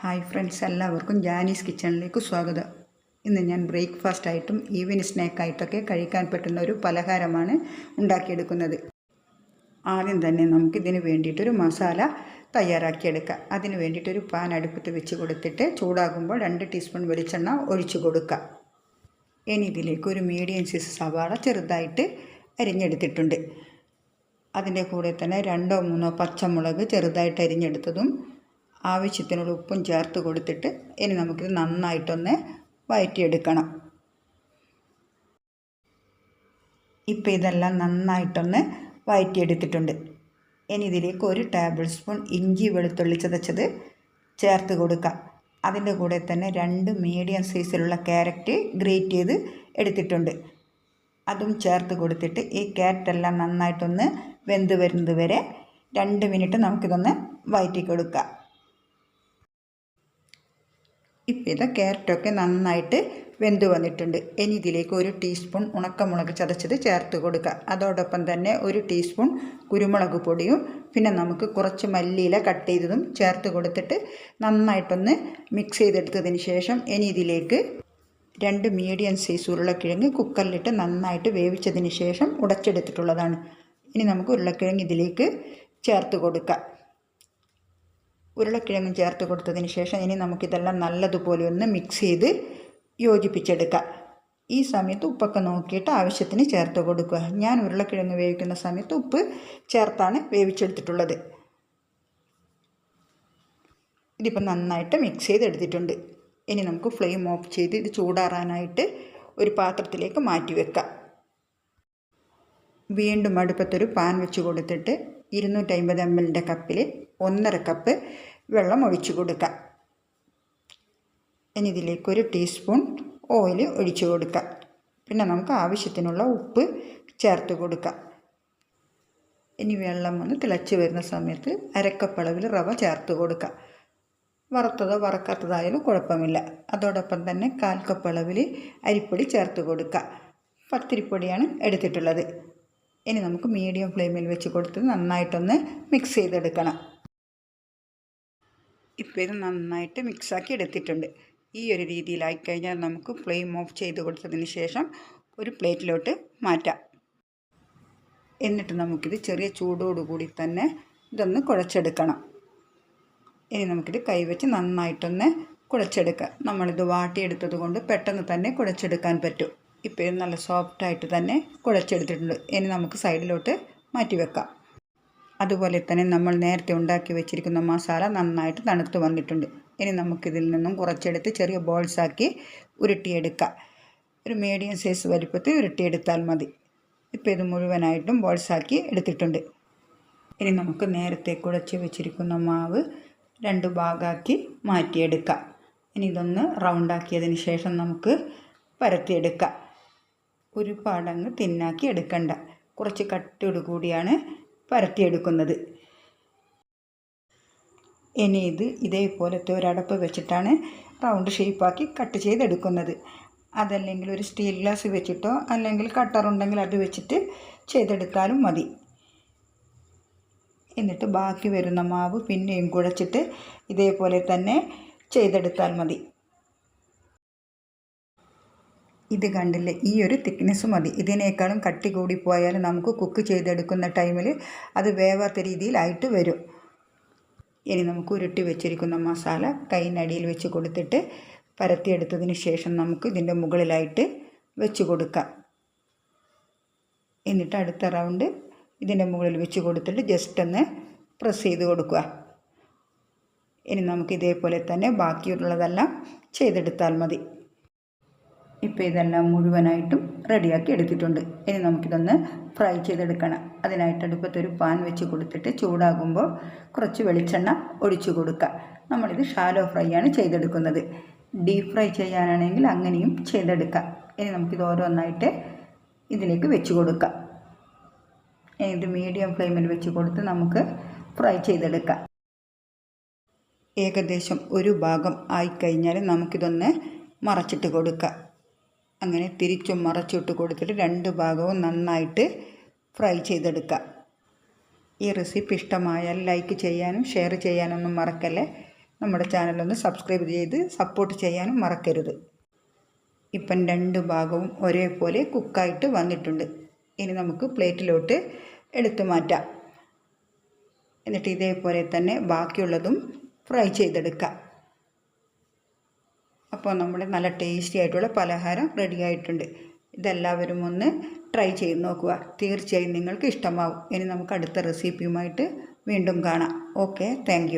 Hi friends എല്ലാവർക്കും ജാനീസ് കിച്ചണിലേക്ക് സ്വാഗതം. ഇന്ന് ഞാൻ ബ്രേക്ക്ഫാസ്റ്റ് ആയിട്ടും ഈവനിങ് സ്നാക്കായിട്ടൊക്കെ കഴിക്കാൻ പറ്റുന്ന ഒരു പലഹാരമാണ് ഉണ്ടാക്കിയെടുക്കുന്നത്. ആദ്യം തന്നെ നമുക്കിതിന് വേണ്ടിയിട്ടൊരു മസാല തയ്യാറാക്കിയെടുക്കാം. അതിന് വേണ്ടിയിട്ടൊരു പാൻ അടുപ്പത്ത് വെച്ച് കൊടുത്തിട്ട് ചൂടാകുമ്പോൾ രണ്ട് ടീസ്പൂൺ വെളിച്ചെണ്ണ ഒഴിച്ചു കൊടുക്കുക ഇനി ഇതിലേക്ക് ഒരു മീഡിയം സൈസ് സവാള ചെറുതായിട്ട് അരിഞ്ഞെടുത്തിട്ടുണ്ട്. അതിന്റെ കൂടെ തന്നെ രണ്ടോ മൂന്നോ പച്ചമുളക് ചെറുതായിട്ട് അരിഞ്ഞെടുത്തതും ആവശ്യത്തിനുള്ള ഉപ്പും ചേർത്ത് കൊടുത്തിട്ട് ഇനി നമുക്കിത് നന്നായിട്ടൊന്ന് വഴറ്റിയെടുക്കണം ഇപ്പം ഇതെല്ലാം നന്നായിട്ടൊന്ന് വഴറ്റിയെടുത്തിട്ടുണ്ട് ഇനി ഇതിലേക്ക് ഒരു ടേബിൾ സ്പൂൺ ഇഞ്ചി വെളുത്തുള്ളി ചതച്ചത് ചേർത്ത് കൊടുക്കാം. അതിന്റെ കൂടെ തന്നെ രണ്ട് മീഡിയം സൈസിലുള്ള ക്യാരറ്റ് ഗ്രേറ്റ് ചെയ്ത് എടുത്തിട്ടുണ്ട്. അതും ചേർത്ത് കൊടുത്തിട്ട് ഈ ക്യാരറ്റെല്ലാം നന്നായിട്ടൊന്ന് വെന്ത് വരുന്നത് വരെ രണ്ട് മിനിറ്റ് നമുക്കിതൊന്ന് വഴറ്റി കൊടുക്കാം ഇപ്പം ഇത് ക്യാരറ്റൊക്കെ നന്നായിട്ട് വെന്ത് വന്നിട്ടുണ്ട്. ഇനി ഇതിലേക്ക് ഒരു ടീസ്പൂൺ ഉണക്കമുളക് ചതച്ചത് ചേർത്ത് കൊടുക്കുക. അതോടൊപ്പം തന്നെ ഒരു ടീസ്പൂൺ കുരുമുളക് പൊടിയും പിന്നെ നമുക്ക് കുറച്ച് മല്ലിയില കട്ട് ചെയ്തതും ചേർത്ത് കൊടുത്തിട്ട് നന്നായിട്ടൊന്ന് മിക്സ് ചെയ്തെടുത്തതിന് ശേഷം ഇനി ഇതിലേക്ക് രണ്ട് മീഡിയം സൈസ് ഉരുളക്കിഴങ്ങ് കുക്കറിലിട്ട് നന്നായിട്ട് വേവിച്ചതിന് ശേഷം ഉടച്ചെടുത്തിട്ടുള്ളതാണ്. ഇനി നമുക്ക് ഉരുളക്കിഴങ്ങ് ഇതിലേക്ക് ചേർത്ത് കൊടുക്കാം. ഉരുളക്കിഴങ്ങും ചേർത്ത് കൊടുത്തതിന് ശേഷം ഇനി നമുക്കിതെല്ലാം നല്ലതുപോലെ ഒന്ന് മിക്സ് ചെയ്ത് യോജിപ്പിച്ചെടുക്കാം. ഈ സമയത്ത് ഉപ്പൊക്കെ നോക്കിയിട്ട് ആവശ്യത്തിന് ചേർത്ത് കൊടുക്കുക. ഞാൻ ഉരുളക്കിഴങ്ങ് വേവിക്കുന്ന സമയത്ത് ഉപ്പ് ചേർത്താണ് വേവിച്ചെടുത്തിട്ടുള്ളത്. ഇതിപ്പോൾ നന്നായിട്ട് മിക്സ് ചെയ്തെടുത്തിട്ടുണ്ട്. ഇനി നമുക്ക് ഫ്ലെയിം ഓഫ് ചെയ്ത് ഇത് ചൂടാറാനായിട്ട് ഒരു പാത്രത്തിലേക്ക് മാറ്റി വെക്കാം. വീണ്ടും അടുപ്പത്തൊരു പാൻ വെച്ച് കൊടുത്തിട്ട് ഇരുന്നൂറ്റമ്പത് എം എല്ലിന്റെ കപ്പിൽ ഒന്നര കപ്പ് വെള്ളം ഒഴിച്ചു കൊടുക്കുക. ഇനി ഇതിലേക്ക് ഒരു ടീസ്പൂൺ ഓയിൽ ഒഴിച്ചു കൊടുക്കുക. പിന്നെ നമുക്ക് ആവശ്യത്തിനുള്ള ഉപ്പ് ചേർത്ത് കൊടുക്കുക. ഇനി വെള്ളം ഒന്ന് തിളച്ച് വരുന്ന സമയത്ത് അരക്കപ്പളവിൽ റവ ചേർത്ത് കൊടുക്കുക. വറുത്തതോ വറക്കാത്തതായാലും കുഴപ്പമില്ല. അതോടൊപ്പം തന്നെ കാൽ കപ്പളവിൽ അരിപ്പൊടി ചേർത്ത് കൊടുക്കുക. പത്തിരിപ്പൊടിയാണ് എടുത്തിട്ടുള്ളത്. ഇനി നമുക്ക് മീഡിയം ഫ്ലെയിമിൽ വെച്ച് കൊടുത്ത് നന്നായിട്ടൊന്ന് മിക്സ് ചെയ്തെടുക്കണം. ഇപ്പോൾ ഇത് നന്നായിട്ട് മിക്സാക്കി എടുത്തിട്ടുണ്ട്. ഈ ഒരു രീതിയിലായി കഴിഞ്ഞാൽ നമുക്ക് ഫ്ലെയിം ഓഫ് ചെയ്ത് കൊടുത്തതിന് ശേഷം ഒരു പ്ലേറ്റിലോട്ട് മാറ്റാം. എന്നിട്ട് നമുക്കിത് ചെറിയ ചൂടോടുകൂടി തന്നെ ഇതൊന്ന് കുഴച്ചെടുക്കണം. ഇനി നമുക്കിത് കൈവച്ച് നന്നായിട്ടൊന്ന് കുഴച്ചെടുക്കാം. നമ്മളിത് വാട്ടിയെടുത്തത് കൊണ്ട് പെട്ടെന്ന് തന്നെ കുഴച്ചെടുക്കാൻ പറ്റും. ഇപ്പോൾ ഇത് നല്ല സോഫ്റ്റായിട്ട് തന്നെ കുഴച്ചെടുത്തിട്ടുണ്ട്. ഇനി നമുക്ക് സൈഡിലോട്ട് മാറ്റി വെക്കാം. അതുപോലെ തന്നെ നമ്മൾ നേരത്തെ ഉണ്ടാക്കി വെച്ചിരിക്കുന്ന മസാല നന്നായിട്ട് തണുത്ത് വന്നിട്ടുണ്ട്. ഇനി നമുക്കിതിൽ നിന്നും കുറച്ചെടുത്ത് ചെറിയ ബോൾസാക്കി ഉരുട്ടിയെടുക്കാം. ഒരു മീഡിയം സൈസ് വലിപ്പത്തിൽ ഉരുട്ടിയെടുത്താൽ മതി. ഇപ്പോൾ ഇത് മുഴുവനായിട്ടും ബോൾസാക്കി എടുത്തിട്ടുണ്ട്. ഇനി നമുക്ക് നേരത്തെ കുഴച്ച് വെച്ചിരിക്കുന്ന മാവ് രണ്ട് ഭാഗമാക്കി മാറ്റിയെടുക്കാം. ഇനി ഇതൊന്ന് റൗണ്ടാക്കിയതിന് ശേഷം നമുക്ക് പരത്തിയെടുക്കാം. ഒരുപാടങ്ങ് തിന്നാക്കി എടുക്കണ്ട. കുറച്ച് കട്ടിയോട് കൂടിയാണ് പരത്തിയെടുക്കുന്നത്. ഇനി ഇത് ഇതേപോലത്തെ ഒരടപ്പ് വെച്ചിട്ടാണ് റൗണ്ട് ഷേപ്പാക്കി കട്ട് ചെയ്തെടുക്കുന്നത്. അതല്ലെങ്കിൽ ഒരു സ്റ്റീൽ ഗ്ലാസ് വെച്ചിട്ടോ അല്ലെങ്കിൽ കട്ടറുണ്ടെങ്കിൽ അത് വെച്ചിട്ട് ചെയ്തെടുത്താലും മതി. എന്നിട്ട് ബാക്കി വരുന്ന മാവ് പിന്നെയും കുഴച്ചിട്ട് ഇതേപോലെ തന്നെ ചെയ്തെടുത്താൽ മതി. ഇത് കണ്ടില്ലേ? ഈ ഒരു തിക്നെസ് മതി. ഇതിനേക്കാളും കട്ടി കൂടി പോയാൽ നമുക്ക് കുക്ക് ചെയ്തെടുക്കുന്ന ടൈമിൽ അത് വേവാത്ത രീതിയിലായിട്ട് വരും. ഇനി നമുക്ക് ഉരുട്ടി വെച്ചിരിക്കുന്ന മസാല കൈനടിയിൽ വെച്ച് കൊടുത്തിട്ട് പരത്തിയെടുത്തതിന് ശേഷം നമുക്ക് ഇതിന്റെ മുകളിലായിട്ട് വെച്ച് കൊടുക്കാം. എന്നിട്ട് അടുത്ത റൗണ്ട് ഇതിന്റെ മുകളിൽ വെച്ച് കൊടുത്തിട്ട് ജസ്റ്റ് ഒന്ന് പ്രസ് ചെയ്ത് കൊടുക്കുക. ഇനി നമുക്ക് ഇതേപോലെ തന്നെ ബാക്കിയുള്ളതെല്ലാം ചെയ്തെടുത്താൽ മതി. ഇപ്പോൾ ഇതെല്ലാം മുഴുവനായിട്ടും റെഡിയാക്കി എടുത്തിട്ടുണ്ട്. ഇനി നമുക്കിതൊന്ന് ഫ്രൈ ചെയ്തെടുക്കണം. അതിനായിട്ട് അടുപ്പത്തൊരു പാൻ വെച്ച് കൊടുത്തിട്ട് ചൂടാകുമ്പോൾ കുറച്ച് വെളിച്ചെണ്ണ ഒഴിച്ചു കൊടുക്കുക നമ്മളിത് ഷാലോ ഫ്രൈ ആണ് ചെയ്തെടുക്കുന്നത്. ഡീപ് ഫ്രൈ ചെയ്യാനാണെങ്കിൽ അങ്ങനെയും ചെയ്തെടുക്കാം. ഇനി നമുക്കിത് ഓരോന്നായിട്ട് ഇതിലേക്ക് വെച്ച് കൊടുക്കാം. ഇത് മീഡിയം ഫ്ലെയിമിൽ വെച്ച് കൊടുത്ത് നമുക്ക് ഫ്രൈ ചെയ്തെടുക്കാം. ഏകദേശം ഒരു ഭാഗം ആയിക്കഴിഞ്ഞാൽ നമുക്കിതൊന്ന് മറച്ചിട്ട് കൊടുക്കാം. അങ്ങനെ തിരിച്ചും മറച്ചിട്ട് കൊടുത്തിട്ട് രണ്ട് ഭാഗവും നന്നായിട്ട് ഫ്രൈ ചെയ്തെടുക്കുക ഈ റെസിപ്പി ഇഷ്ടമായാൽ ലൈക്ക് ചെയ്യാനും ഷെയർ ചെയ്യാനൊന്നും മറക്കല്ലേ? നമ്മുടെ ചാനലൊന്ന് സബ്സ്ക്രൈബ് ചെയ്ത് സപ്പോർട്ട് ചെയ്യാനും മറക്കരുത്. ഇപ്പം രണ്ട് ഭാഗവും ഒരേപോലെ കുക്കായിട്ട് വന്നിട്ടുണ്ട്. ഇനി നമുക്ക് പ്ലേറ്റിലോട്ട് എടുത്തു മാറ്റാം. എന്നിട്ട് ഇതേപോലെ തന്നെ ബാക്കിയുള്ളതും ഫ്രൈ ചെയ്തെടുക്കാം. അപ്പോൾ നമ്മുടെ നല്ല ടേസ്റ്റി ആയിട്ടുള്ള പലഹാരം റെഡി ആയിട്ടുണ്ട്. ഇതെല്ലാവരും ഒന്ന് ട്രൈ ചെയ്ത് നോക്കുക. തീർച്ചയായും നിങ്ങൾക്ക് ഇഷ്ടമാവും. ഇനി നമുക്ക് അടുത്ത റെസിപ്പിയുമായിട്ട് വീണ്ടും കാണാം. Okay thank